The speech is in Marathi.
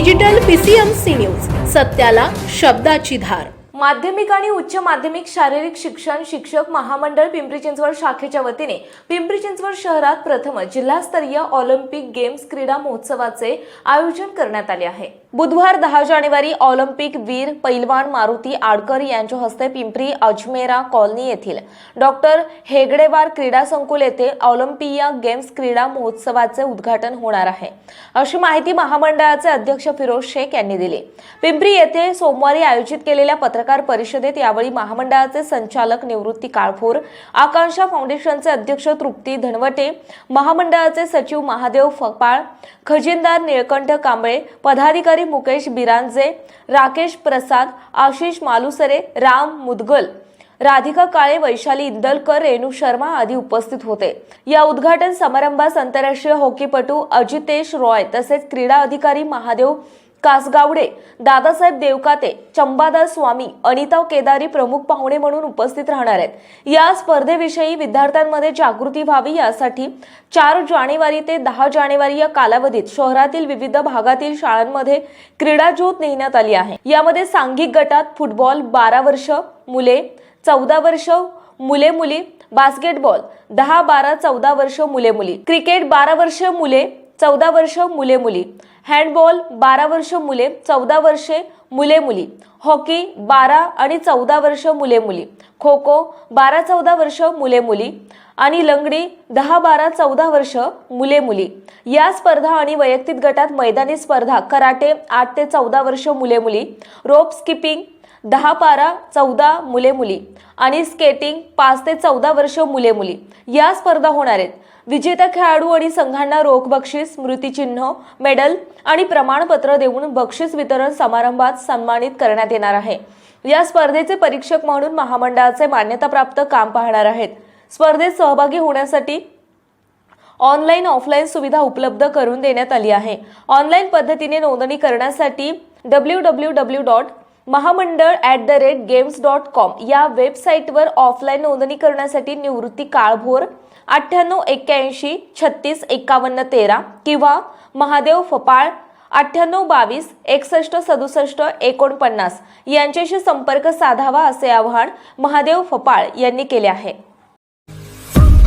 डिजिटल पीसीएमसी न्यूज सत्याला शब्दाची धार. माध्यमिक आणि उच्च माध्यमिक शारीरिक शिक्षण शिक्षक महामंडळ पिंपरी चिंचवड शाखेच्या वतीने पिंपरी चिंचवड शहरात प्रथमच जिल्हास्तरीय ऑलिम्पिक गेम्स क्रीडा महोत्सवाचे आयोजन करण्यात आले आहे. बुधवार दहा जानेवारी ऑलिम्पिक वीर पैलवान मारुती आडकर यांच्या हस्ते पिंपरी अजमेरा कॉलनी येथील डॉक्टर हेगडेवार क्रीडा संकुल येथे ऑलिम्पिया गेम्स क्रीडा महोत्सवाचे उद्घाटन होणार आहे. अशी माहिती महामंडळाचे अध्यक्ष फिरोज शेख यांनी दिली. पिंपरी येथे सोमवारी आयोजित केलेल्या पत्रकार परिषदेत यावेळी महामंडळाचे संचालक निवृत्ती काळभोर आकांक्षा फाउंडेशनचे अध्यक्ष तृप्ती धनवटे महामंडळाचे सचिव महादेव फपाळ खजिनदार निळकंठ कांबळे पदाधिकारी मुकेश बिरांजे राकेश प्रसाद आशिष मालुसरे राम मुदगल राधिका काळे वैशाली इंदलकर रेणू शर्मा आदी उपस्थित होते. या उद्घाटन समारंभास आंतरराष्ट्रीय हॉकीपटू अजितेश रॉय तसेच क्रीडा अधिकारी महादेव कासगावडे दादासाहेब देवकाते चंबादास स्वामी अनिता केदारी प्रमुख पाहुणे म्हणून उपस्थित राहणार आहेत. या स्पर्धेविषयी विद्यार्थ्यांमध्ये जागृती व्हावी यासाठी चार जानेवारी ते दहा जानेवारी या कालावधीत शहरातील विविध भागातील शाळांमध्ये क्रीडा ज्योत नेण्यात आली आहे. यामध्ये सांघिक गटात फुटबॉल बारा वर्ष मुले चौदा वर्ष मुले मुली बास्केटबॉल दहा बारा चौदा वर्ष मुले मुली. क्रिकेट बारा वर्ष मुले चौदा वर्ष मुले मुली. हँडबॉल बारा वर्ष मुले चौदा वर्षे मुले मुली. हॉकी बारा आणि चौदा वर्ष मुले मुली. खो खो बारा चौदा वर्ष मुले मुली. आणि लंगडी दहा बारा चौदा वर्ष मुले मुली या स्पर्धा आणि वैयक्तिक गटात मैदानी स्पर्धा कराटे आठ ते चौदा वर्ष मुले मुली रोप स्किपिंग दहा बारा चौदा मुले मुली आणि स्केटिंग पाच ते चौदा वर्ष मुले मुली या स्पर्धा होणार आहेत. विजेत्या खेळाडू आणि संघांना रोख बक्षीस स्मृतिचिन्ह मेडल आणि प्रमाणपत्र देऊन बक्षीस वितरण समारंभात सन्मानित करण्यात येणार आहे. या स्पर्धेचे परीक्षक म्हणून महामंडळाचे मान्यताप्राप्त काम पाहणार आहेत. स्पर्धेत सहभागी होण्यासाठी ऑनलाईन ऑफलाईन सुविधा उपलब्ध करून देण्यात आली आहे. ऑनलाईन पद्धतीने नोंदणी करण्यासाठी डब्ल्यू डब्ल्यू डब्ल्यू डॉट महामंडळ at the rate games dot com या वेबसाईटवर ऑफलाईन नोंदणी करण्यासाठी निवृत्ती काळभोर अठ्ठ्याण्णव एक्क्याऐंशी छत्तीस एकावन्न तेरा किंवा महादेव फपाळ अठ्ठ्याण्णव बावीस एकसष्ट सदुसष्ट एकोणपन्नास यांच्याशी संपर्क साधावा असे आवाहन महादेव फपाळ यांनी केले आहे.